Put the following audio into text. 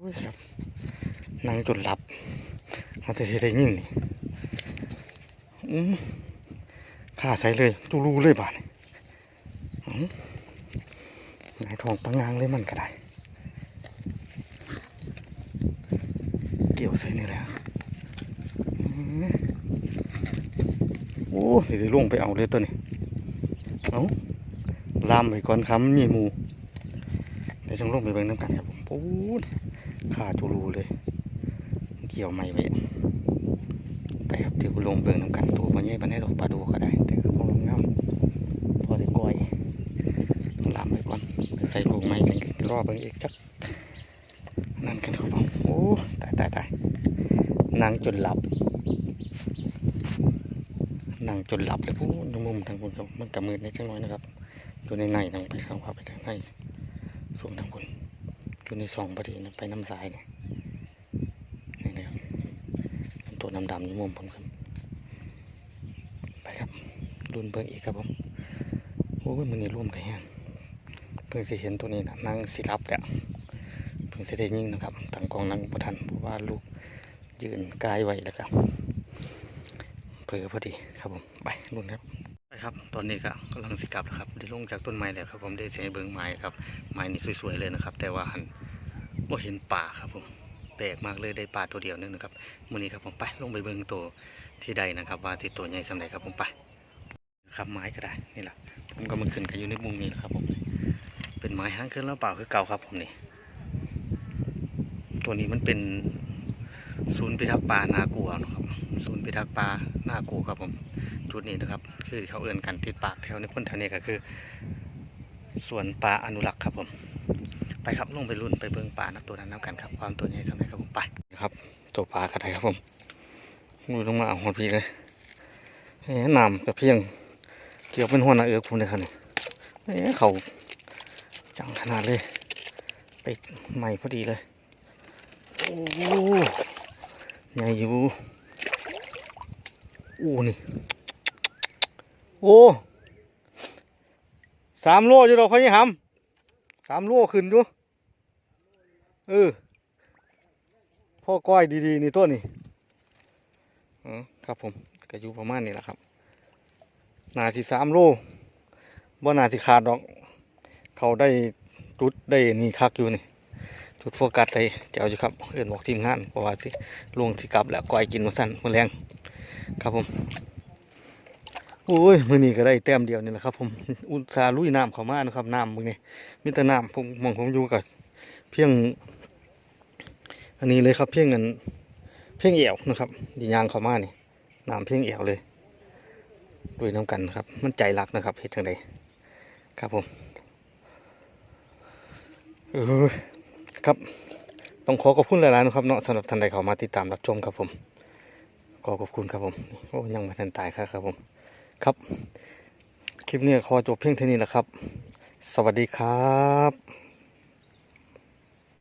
ครับนั่งจนหลับเขาจะได้ยินนี่อืมข้าใส่เลยตูรูเลยบ้านนี่อื้อหายทองปังงางเลยมันก็ได้ เกี่ยวใส่นี่แหละอื้อโอ้สิได้ลงไปเอาเลยตัวนี้เอาลามไปก่อนคำมีหมูเดี๋ยวจังลงไปเบิ่งน้ำกันครับผมปูด ขาจูรูเลย เกี่ยวไม่ไปไปครับเดี๋ยวลงเบิ่งน้ำกันตัวมันใหญ่ปานใดดอกปลาดูก็ได้ แต่ก็พองามพอได้ก้อยลามไปก่อนใส่ลูกไม้จังรอเบิงอีกจักนั่นกันครับผมโอ้ตายตายตายนั่งจนหลับนั่งจนหลับเลยพูดมุมทางบนครับมันกำมือในจังน้อยนะครับอยู่ในในทางไปทางขวาไปทางในสูงทางบน อยู่ในสองพอดีนะไปน้ำสายเนี่ยนี่นะครับตัวดำดำๆอยู่มุมผมครับ ไปครับรุนเบิ่งอีกครับผมโอ้ยมันนี่ร่วมกันแฮงเพิ่งสิเห็นตัวนี้นะนั่งสิรับแล้วเพิ่งสิได้ยิงนะครับต่างกองนั่งประทันเพราะว่าลูกยืนกายไว้แล้วครับเผลอพอดีครับผมไปรุนครับ ครับ ตอนนี้ก็กำลังสิกลับครับได้ลงจากต้นไม้แล้วครับ ผมได้เสียเบิ้งไม้ครับ ไม้นี่สวยๆเลยนะครับ แต่ว่าหันว่าเห็นป่าครับผมแปลกมากเลยได้ป่าตัวเดียวนึงนะครับมื้อนี้ครับผมไปลงไปเบิ้งตัวที่ใดนะครับ ว่าที่ตัวใหญ่สำใดครับผมไปครับไม้ก็ได้นี่แหละผมก็มาขึ้นกันอยู่ในมุมนี้แหละครับผมเป็นไม้ห้างขึ้นแล้วเปล่าคือเก่าครับผมนี่ตัวนี้มันเป็นศูนย์พิทักษ์ป่านากัวนะครับ ศูนย์พิทักษ์ป่านากัวครับผม จุดนี้นะครับ คือเขาเอื่นกันติดปากแถวในพ้นแถวนี้ก็คือสวนป่าอนุรักษ์ครับผม ไปครับลงไปรุ่นไปเบิ่งป่านับตัวนั้นนับกันครับความตัวใหญ่สำหรับครับผมไปครับตัวปลากระไทยครับผมดูลงมาเอาหัวพีเลยแหน้ำกระเพียงเกี่ยวเป็นหัวหน้าเอือกผมเลยครับเนี่ยเขาจังขนาดเลย ไปใหม่พอดีเลยโอ้ใหญ่อยู่โอ้นี่ โอ้สามโลอยู่ดอกพะยี่หำสามโลขึ้นอยู่เออพ่อก้อยดีๆนี่ต้นนี่อ๋อครับผมก็อยู่ประมาณนี้แหละครับนาสิสามโลบ่นาสิขาดดอก เขาได้จุดได้นี่คักอยู่นี่จุดโฟกัสเลยเจ้าอยู่ครับเอื่นบอกทีมงานเพราะว่าสิลงที่กลับแล้วก้อยกินมาสั้นมาแรงครับผม โอ้ยมือนี้ก็ได้แต้มเดียวนี่แหละครับ ผมอุตสาลุยน้ำเข้ามานะครับน้ำมึงนี่มีแต่น้ำผมมองผมอยู่กับเพียง อันนี้เลยครับ เพียงเงินเพียงเอวนะครับดียางเข้ามานี่น้ำเพียงเอวเลยด้วยน้ำกันนะครับ มันใจรักนะครับเฮ็ดจังใดครับผมเออครับ ต้องขอขอบคุณหลายๆนะครับเนาะสำหรับท่านใดเข้ามาติดตามรับชมครับผมขอขอบคุณครับผมโอ้ยังไม่ทันตายครับครับผม ครับ คลิปนี้ขอจบเพียงเท่านี้แหละครับ สวัสดีครับ